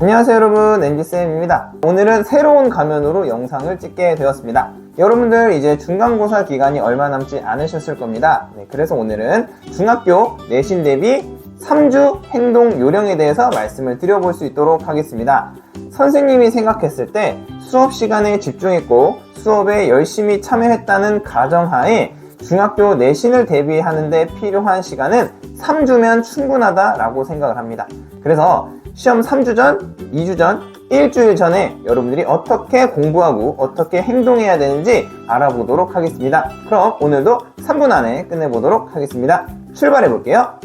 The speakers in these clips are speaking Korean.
안녕하세요 여러분. NG쌤입니다. 오늘은 새로운 가면으로 영상을 찍게 되었습니다. 여러분들 이제 중간고사 기간이 얼마 남지 않으셨을 겁니다. 네, 그래서 오늘은 중학교 내신 대비 3주 행동 요령에 대해서 말씀을 드려볼 수 있도록 하겠습니다. 선생님이 생각했을 때 수업 시간에 집중했고 수업에 열심히 참여했다는 가정하에 중학교 내신을 대비하는데 필요한 시간은 3주면 충분하다라고 생각을 합니다. 그래서 시험 3주 전, 2주 전, 일주일 전에 여러분들이 어떻게 공부하고 어떻게 행동해야 되는지 알아보도록 하겠습니다. 그럼 오늘도 3분 안에 끝내보도록 하겠습니다. 출발해 볼게요.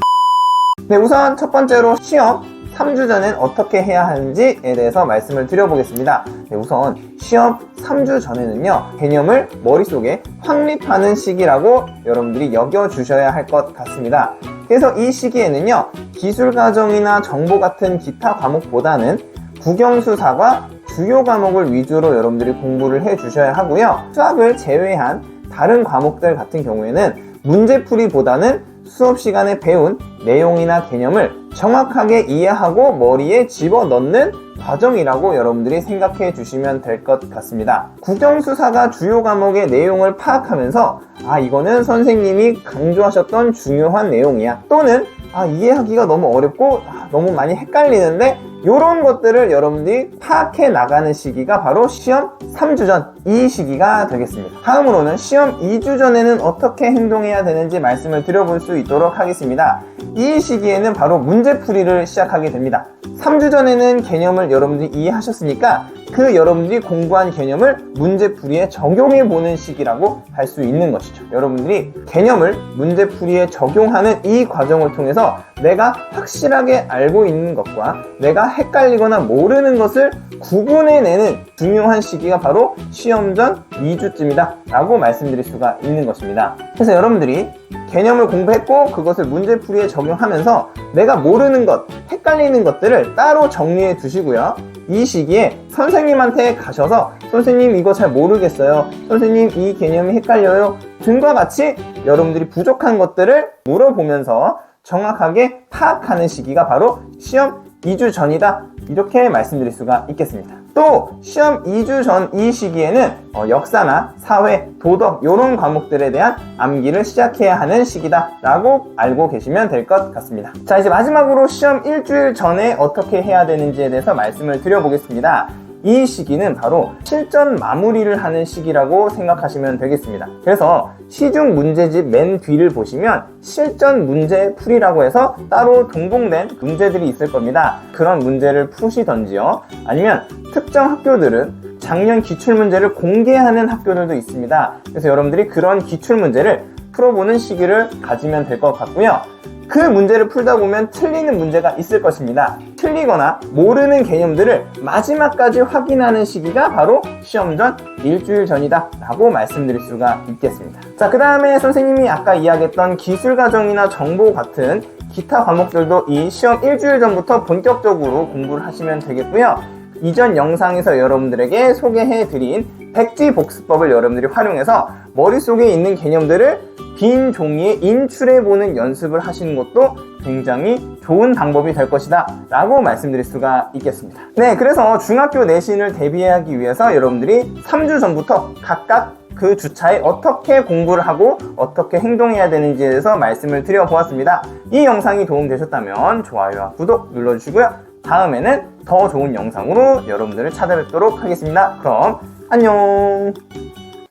네, 우선 첫 번째로 시험 3주 전엔 어떻게 해야 하는지에 대해서 말씀을 드려보겠습니다. 네, 우선 시험 3주 전에는요, 개념을 머릿속에 확립하는 시기라고 여러분들이 여겨주셔야 할 것 같습니다. 그래서 이 시기에는요, 기술과정이나 정보 같은 기타 과목보다는 국영수사과 주요 과목을 위주로 여러분들이 공부를 해 주셔야 하고요. 수학을 제외한 다른 과목들 같은 경우에는 문제풀이보다는 수업 시간에 배운 내용이나 개념을 정확하게 이해하고 머리에 집어넣는 과정이라고 여러분들이 생각해 주시면 될 것 같습니다. 국영수사가 주요 과목의 내용을 파악하면서 아 이거는 선생님이 강조하셨던 중요한 내용이야 또는 아 이해하기가 너무 어렵고 아, 너무 많이 헷갈리는데 이런 것들을 여러분들이 파악해 나가는 시기가 바로 시험 3주 전 이 시기가 되겠습니다. 다음으로는 시험 2주 전에는 어떻게 행동해야 되는지 말씀을 드려볼 수 있도록 하겠습니다. 이 시기에는 바로 문제풀이를 시작하게 됩니다. 3주 전에는 개념을 여러분들이 이해하셨으니까 그 여러분들이 공부한 개념을 문제풀이에 적용해 보는 시기라고 할 수 있는 것이죠. 여러분들이 개념을 문제풀이에 적용하는 이 과정을 통해서 내가 확실하게 알고 있는 것과 내가 헷갈리거나 모르는 것을 구분해내는 중요한 시기가 바로 시험 전 2주쯤이다 라고 말씀드릴 수가 있는 것입니다. 그래서 여러분들이 개념을 공부했고 그것을 문제풀이에 적용하면서 내가 모르는 것, 헷갈리는 것들을 따로 정리해 두시고요. 이 시기에 선생님한테 가셔서 선생님 이거 잘 모르겠어요. 선생님 이 개념이 헷갈려요. 등과 같이 여러분들이 부족한 것들을 물어보면서 정확하게 파악하는 시기가 바로 시험 2주 전이다. 이렇게 말씀드릴 수가 있겠습니다. 또 시험 2주 전 이 시기에는 어, 역사나 사회, 도덕 이런 과목들에 대한 암기를 시작해야 하는 시기다 라고 알고 계시면 될 것 같습니다. 자 이제 마지막으로 시험 일주일 전에 어떻게 해야 되는지에 대해서 말씀을 드려보겠습니다. 이 시기는 바로 실전 마무리를 하는 시기라고 생각하시면 되겠습니다. 그래서 시중 문제집 맨 뒤를 보시면 실전 문제 풀이라고 해서 따로 동봉된 문제들이 있을 겁니다. 그런 문제를 푸시던지요. 아니면 특정 학교들은 작년 기출문제를 공개하는 학교들도 있습니다. 그래서 여러분들이 그런 기출문제를 풀어보는 시기를 가지면 될 것 같고요. 그 문제를 풀다 보면 틀리는 문제가 있을 것입니다. 틀리거나 모르는 개념들을 마지막까지 확인하는 시기가 바로 시험 전 일주일 전이다 라고 말씀드릴 수가 있겠습니다. 자, 그 다음에 선생님이 아까 이야기했던 기술과정이나 정보 같은 기타 과목들도 이 시험 일주일 전부터 본격적으로 공부를 하시면 되겠고요. 이전 영상에서 여러분들에게 소개해드린 백지 복습법을 여러분들이 활용해서 머릿속에 있는 개념들을 빈 종이에 인출해보는 연습을 하시는 것도 굉장히 좋은 방법이 될 것이다 라고 말씀드릴 수가 있겠습니다. 네, 그래서 중학교 내신을 대비하기 위해서 여러분들이 3주 전부터 각각 그 주차에 어떻게 공부를 하고 어떻게 행동해야 되는지에 대해서 말씀을 드려보았습니다. 이 영상이 도움되셨다면 좋아요와 구독 눌러주시고요. 다음에는 더 좋은 영상으로 여러분들을 찾아뵙도록 하겠습니다. 그럼 안녕!